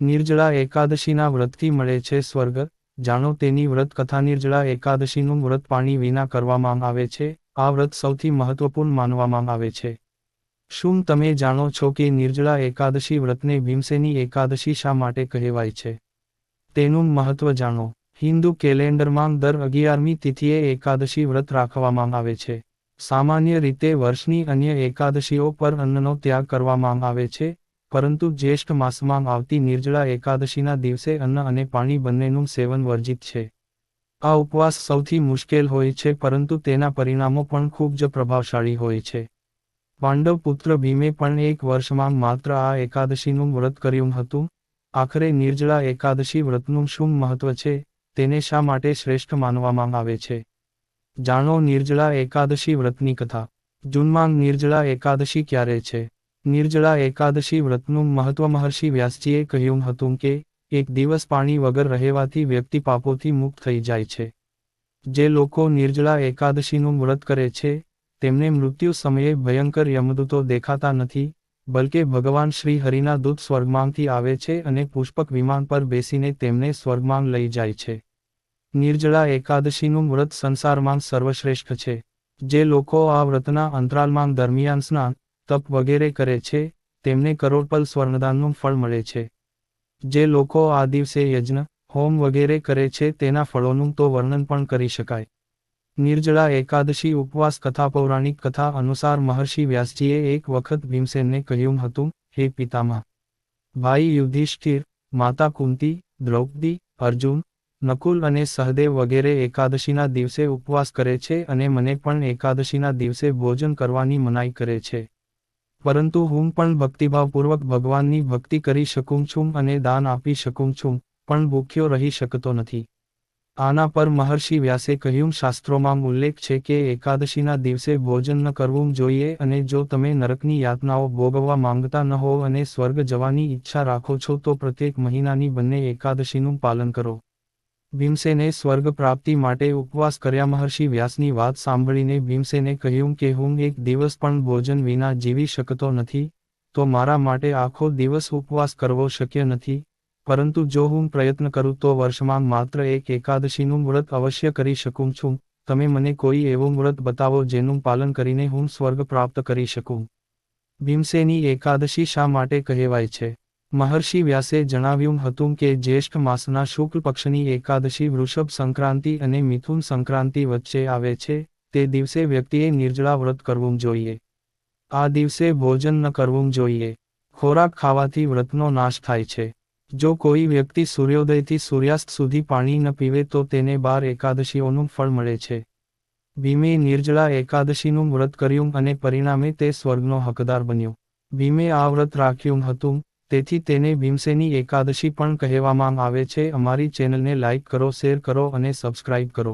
નિર્જળા એકાદશીના વ્રતથી મળે છે સ્વર્ગ. જાણો તેની વ્રત કથા નિર્જળા એકાદશીનું વ્રત પાણી વિના કરવામાં આવે છે. આ વ્રત સૌથી મહત્વપૂર્ણ માનવામાં આવે છે. શું તમે જાણો છો કે નિર્જળા એકાદશી વ્રતને ભીમસેની એકાદશી શા માટે કહેવાય છે? તેનું મહત્વ જાણો. હિન્દુ કેલેન્ડરમાં દર અગિયારમી તિથિએ એકાદશી વ્રત રાખવામાં આવે છે. સામાન્ય રીતે વર્ષની અન્ય એકાદશીઓ પર અન્નનો ત્યાગ કરવામાં આવે છે. પરંતુ જ્યેષ્ઠ માસમાં આવતી નિર્જળા એકાદશીના દિવસે અન્ન અને પાણી બંનેનું સેવન વર્જિત છે. આ ઉપવાસ સૌથી મુશ્કેલ હોય છે પરંતુ તેના પરિણામો પણ ખૂબ જ પ્રભાવશાળી હોય છે. પાંડવ પુત્ર ભીમે પણ એક વર્ષમાં માત્ર આ એકાદશીનું વ્રત કર્યું હતું. આખરે નિર્જળા એકાદશી વ્રતનું શું મહત્વ છે, તેને શા માટે શ્રેષ્ઠ માનવામાં આવે છે? જાણો નિર્જળા એકાદશી વ્રતની કથા. જૂનમાં નિર્જળા એકાદશી ક્યારે છે? નિર્જળા એકાદશી વ્રતનું મહત્વ મહર્ષિ વ્યાસજીએ કહ્યું હતું કે, એક દિવસ પાણી વગર રહેવાથી વ્યક્તિ પાપોથી મુક્ત થઈ જાય છે. જે લોકો નિર્જળા એકાદશીનું વ્રત કરે છે, તેમને મૃત્યુ સમયે ભયંકર યમદૂતો દેખાતા નથી, બલકે ભગવાન શ્રી હરિના દૂત સ્વર્ગમાંથી આવે છે અને પુષ્પક વિમાન પર બેસીને તેમને સ્વર્ગમાં લઈ જાય છે. નિર્જળા એકાદશીનું વ્રત સંસારમાં સર્વશ્રેષ્ઠ છે. જે લોકો આ વ્રતના અંતરાલમાં દરમિયાન સ્નાન તપ વગેરે કરે છે, તેમને કરોડપલ સ્વર્ણદાનનું ફળ મળે છે. જે લોકો આ દિવસે યજ્ઞ, હોમ વગેરે કરે છે, તેના ફળોનું તો વર્ણન પણ કરી શકાય. નિર્જળા એકાદશી ઉપવાસ કથા પૌરાણિક કથા અનુસાર મહર્ષિ વ્યાસજીએ એક વખત ભીમસેનને કહ્યું હતું, હે પિતામહ! ભાઈ યુધિષ્ઠિર, માતા કુંતી, દ્રૌપદી, અર્જુન, નકુલ અને સહદેવ વગેરે એકાદશીના દિવસે ઉપવાસ કરે છે અને મને પણ એકાદશીના દિવસે ભોજન કરવાની મનાઈ કરે છે. પરંતુ હું પણ ભક્તિભાવપૂર્વક ભગવાનની ભક્તિ કરી શકું છું અને દાન આપી શકું છું, પણ ભૂખ્યો રહી શકતો નથી. આના પર મહર્ષિ વ્યાસે કહ્યું, શાસ્ત્રોમાં ઉલ્લેખ છે કે એકાદશીના દિવસે ભોજન ન કરવું જોઈએ અને જો તમે નરકની યાતનાઓ ભોગવવા માંગતા ન હો અને સ્વર્ગ જવાની ઈચ્છા રાખો છો તો પ્રત્યેક મહિનાની બંને એકાદશીનું પાલન કરો. ભીમસેને સ્વર્ગ પ્રાપ્તિ માટે ઉપવાસ કર્યા મહર્ષિ વ્યાસની વાત સાંભળીને ભીમસેને કહ્યું કે હું એક દિવસ પણ ભોજન વિના જીવી શકતો નથી, તો મારા માટે આખો દિવસ ઉપવાસ કરવો શક્ય નથી, પરંતુ જો હું પ્રયત્ન કરું તો વર્ષમાં માત્ર એક એકાદશીનું વ્રત અવશ્ય કરી શકું છું, તમે મને કોઈ એવું વ્રત બતાવો જેનું પાલન કરીને હું સ્વર્ગ પ્રાપ્ત કરી શકું. ભીમસેની એકાદશી શા માટે કહેવાય છે? મહર્ષિ વ્યાસે જણાવ્યું હતું કે જ્યેષ્ઠ માસના શુક્લ પક્ષની એકાદશી વૃષભ સંક્રાંતિ અને મિથુન સંક્રાંતિ વચ્ચે આવે છે, તે દિવસે વ્યક્તિએ નિર્જળા વ્રત કરવું જોઈએ. આ દિવસે ભોજન ન કરવું જોઈએ. ખોરાક ખાવાથી વ્રતનો નાશ થાય છે. જો કોઈ વ્યક્તિ સૂર્યોદયથી સૂર્યાસ્ત સુધી પાણી ન પીવે તો તેને બાર એકાદશીઓનું ફળ મળે છે. ભીમે નિર્જળા એકાદશીનું વ્રત કર્યું અને પરિણામે તે સ્વર્ગનો હકદાર બન્યો. ભીમે આ વ્રત રાખ્યું હતું તેથી તેને ભીમસેની એકાદશી પણ કહેવામાં આવે છે. અમારી ચેનલને લાઇક કરો, શેર કરો અને સબસ્ક્રાઇબ કરો.